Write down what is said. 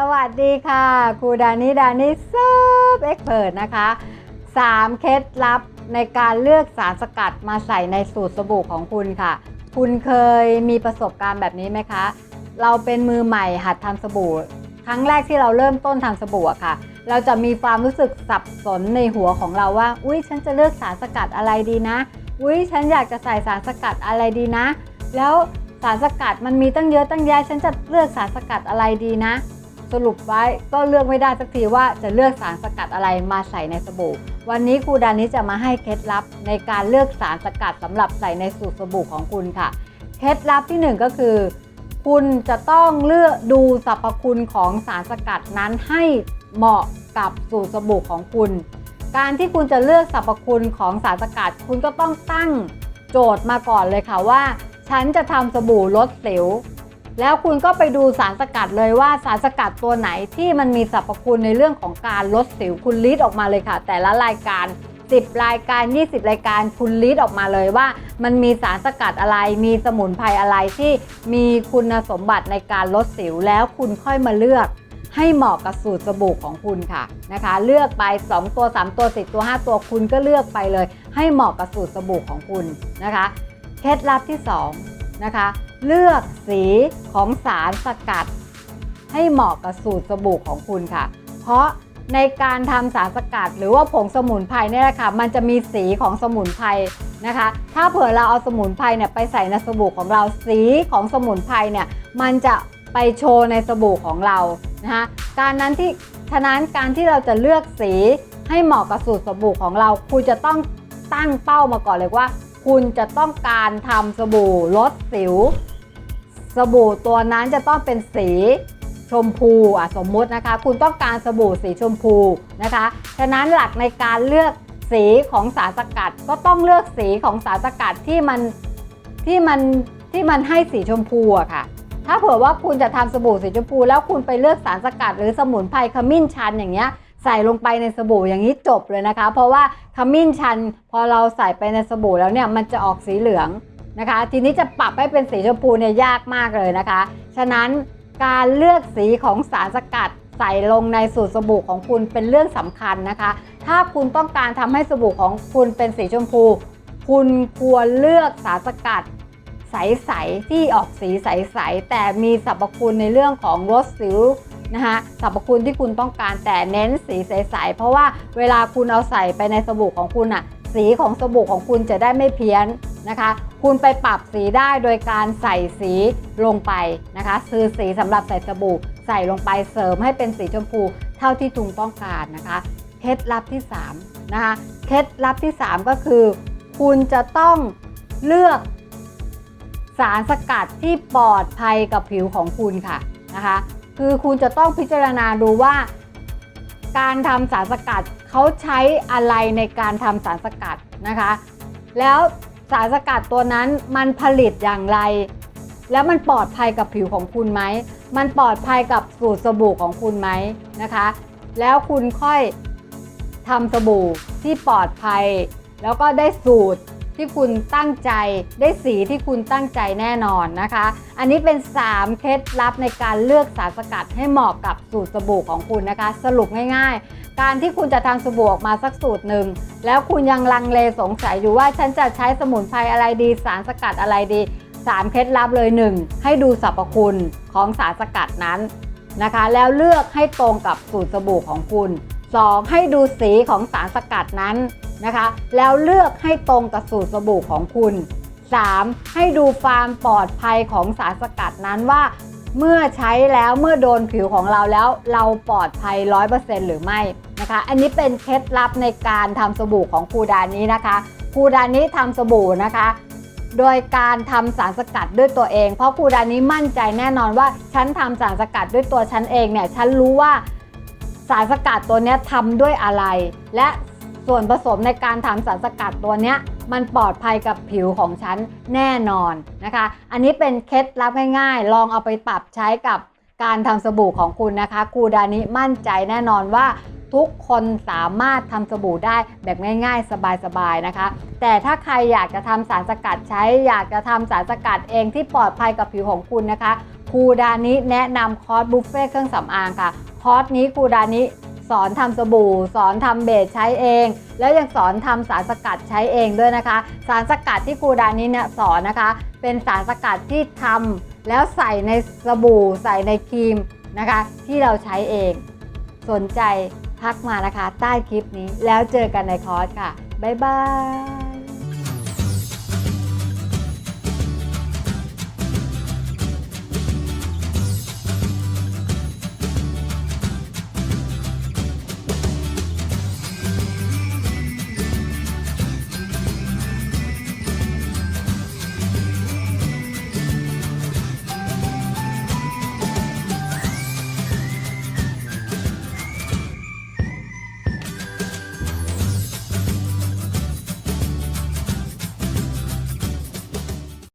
สวัสดีค่ะครูดานิดานิเซิร์ฟเอ็กเพิร์นะคะ3เคล็ดลับในการเลือกสารสกัดมาใส่ในสูตรสบู่ของคุณค่ะ คุณเคยมีประสบการณ์แบบนี้ไหมคะ เราเป็นมือใหม่หัดทำสบู่ ครั้งแรกที่เราเริ่มต้นทำสบู่อะค่ะ เราจะมีความรู้สึกสับสนในหัวของเราว่า อุ้ยฉันจะเลือกสารสกัดอะไรดีนะ อุ้ยฉันอยากจะใส่สารสกัดอะไรดีนะ แล้วสารสกัดมันมีตั้งเยอะตั้งแยะฉันจะเลือกสารสกัดอะไรดีนะ สรุปไว้ก็เลือกไม่ได้สักทีว่าจะเลือกสารสกัดอะไรมาใส่ในสบู่ วันนี้ครูดานิจะมาให้เคล็ดลับในการเลือกสารสกัดสำหรับใส่ในสูตรสบู่ของคุณค่ะ เคล็ดลับที่หนึ่งก็คือ คุณจะต้องเลือกดูสรรพคุณของสารสกัดนั้นให้เหมาะกับสูตรสบู่ของคุณ การที่คุณจะเลือกสรรพคุณของสารสกัด คุณก็ต้องตั้งโจทย์มาก่อนเลยค่ะว่า ฉันจะทำสบู่ลดสิว แล้วคุณก็ไปดูสารสกัดเลยว่าสารสกัดตัวไหนที่มันมีสรรพคุณในเรื่องของการลดสิวคุณลิสต์ออกมาเลยค่ะ แต่ละรายการ 10 รายการ 20 รายการคุณลิสต์ออกมาเลยว่า มันมีสารสกัดอะไร มีสมุนไพรอะไรที่มีคุณสมบัติในการลดสิวแล้วคุณค่อยมาเลือกให้เหมาะกับสูตรสบู่ของคุณค่ะนะคะ เลือกไป 2 ตัว 3 ตัว10ตัว 5 ตัวคุณก็เลือกไปเลย ให้เหมาะกับสูตรสบู่ของคุณนะคะ เคล็ดลับที่2นะคะ เลือกสีของสารสกัด ให้เหมาะกับสูตรสบู่ของคุณค่ะ เพราะในการทำสารสกัด หรือว่าผงสมุนไพรเนี่ยแหละค่ะมันจะมีสีของสมุนไพรนะคะ ถ้าเผื่อเราเอาสมุนไพรเนี่ยไปใส่ในสบู่ของเราสีของสมุนไพรเนี่ยมันจะไปโชว์ในสบู่ของเรานะคะการนั้นที่ฉะนั้นการที่เราจะเลือกสีให้เหมาะกับสูตรสบู่ของเรา คุณจะต้องตั้งเป้ามาก่อนเลยว่า คุณจะต้องการทำสบู่ลดสิว สบู่ตัวนั้นจะต้องเป็นสีชมพูอะสมมุตินะคะ คุณต้องการสบู่สีชมพูนะคะ ฉะนั้นหลักในการเลือกสีของสารสกัดก็ต้องเลือกสีของสารสกัดที่มันที่มันที่มันให้สีชมพูอะค่ะ ถ้าเผื่อว่าคุณจะทำสบู่สีชมพู แล้วคุณไปเลือกสารสกัดหรือสมุนไพรขมิ้นชันอย่างเงี้ย ใส่ลงไปในสบู่อย่างนี้จบเลยนะคะ เพราะว่าขมิ้นชันพอเราใส่ไปในสบู่แล้วเนี่ยมันจะออกสีเหลืองนะคะ ทีนี้จะปรับให้เป็นสีชมพูเนี่ยยากมากเลยนะคะ ฉะนั้นการเลือกสีของสารสกัดใส่ลงในสูตรสบู่ของคุณเป็นเรื่องสำคัญนะคะ ถ้าคุณต้องการทำให้สบู่ของคุณเป็นสีชมพู คุณควรเลือกสารสกัดใสๆที่ออกสีใสๆแต่มีสรรพคุณในเรื่องของลดสิว นะคะสรรพคุณที่คุณต้องการแต่เน้นสีใสๆเพราะว่าเวลาคุณเอาใส่ไปในสบู่ของคุณอะสีของสบู่ของคุณจะได้ไม่เพี้ยนนะคะ คุณไปปรับสีได้โดยการใส่สีลงไปนะคะซื้อสีสำหรับใส่สบู่ใส่ลงไปเสริมให้เป็นสีชมพูเท่าที่ทุงต้องการนะคะเคล็ดลับที่3นะคะเคล็ดลับที่ 3 ก็คือ คุณจะต้องเลือกสารสกัดที่ปลอดภัยกับผิวของคุณค่ะนะคะ คือคุณจะต้องพิจารณาดูว่า การทำสารสกัดเขาใช้อะไรในการทำสารสกัดนะคะ แล้วสารสกัดตัวนั้นมันผลิตอย่างไร แล้วมันปลอดภัยกับผิวของคุณไหม มันปลอดภัยกับสูตรสบู่ของคุณไหมนะคะ แล้วคุณค่อยทำสบู่ที่ปลอดภัย แล้วก็ได้สูตร ที่คุณตั้งใจ ได้สีที่คุณตั้งใจแน่นอนนะคะ อันนี้เป็น 3 เคล็ดลับในการเลือกสารสกัดให้เหมาะกับสูตรสบู่ของคุณนะคะ สรุปง่ายๆ การที่คุณจะทำสบู่ออกมาสักสูตรหนึ่ง แล้วคุณยังลังเลสงสัยอยู่ว่าฉันจะใช้สมุนไพรอะไรดี สารสกัดอะไรดี 3 เคล็ดลับเลย 1 ให้ดูสรรพคุณของสารสกัดนั้นนะคะ แล้วเลือกให้ตรงกับสูตรสบู่ของคุณ 2. ให้ดูสีของสารสกัดนั้น นะคะ แล้วเลือกให้ตรงกับสูตรสบู่ของคุณ 3. ให้ดูความปลอดภัยของสารสกัดนั้นว่า เมื่อใช้แล้วเมื่อโดนผิวของเราแล้วเราปลอดภัย 100%หรือไม่นะคะ อันนี้เป็นเคล็ดลับในการทำสบู่ของครูดานี้นะคะครูดานี้ทำสบู่นะคะ โดยการทำสารสกัดด้วยตัวเอง เพราะครูดานี้มั่นใจแน่นอนว่าฉันทำสารสกัดด้วยตัวฉันเองเนี่ยฉันรู้ว่าสารสกัดตัวนี้ทำด้วยอะไร และ ส่วนผสมในการทำสารสกัดตัวเนี้ยมันปลอดภัยกับผิวของฉันแน่นอนนะคะ อันนี้เป็นเคล็ดลับง่ายๆ ลองเอาไปปรับใช้กับการทำสบู่ของคุณนะคะครูดานี้มั่นใจแน่นอนว่าทุกคนสามารถทำสบู่ได้แบบง่าย ๆ สบายๆนะคะ แต่ถ้าใครอยากจะทำสารสกัดใช้ อยากจะทำสารสกัดเองที่ปลอดภัยกับผิวของคุณนะคะครูดานิแนะนำคอร์สบุฟเฟ่เครื่องสำอางค่ะ คอร์สนี้ครูดานิ สอนทำสบู่ สอนทำเบสใช้เอง แล้วยังสอนทำสารสกัดใช้เองด้วยนะคะ สารสกัดที่ครูดานี้เนี่ยสอนนะคะ เป็นสารสกัดที่ทำแล้วใส่ในสบู่ ใส่ในครีมนะคะ ที่เราใช้เอง สนใจทักมานะคะ ใต้คลิปนี้แล้วเจอกันในคอร์สค่ะบ๊ายบาย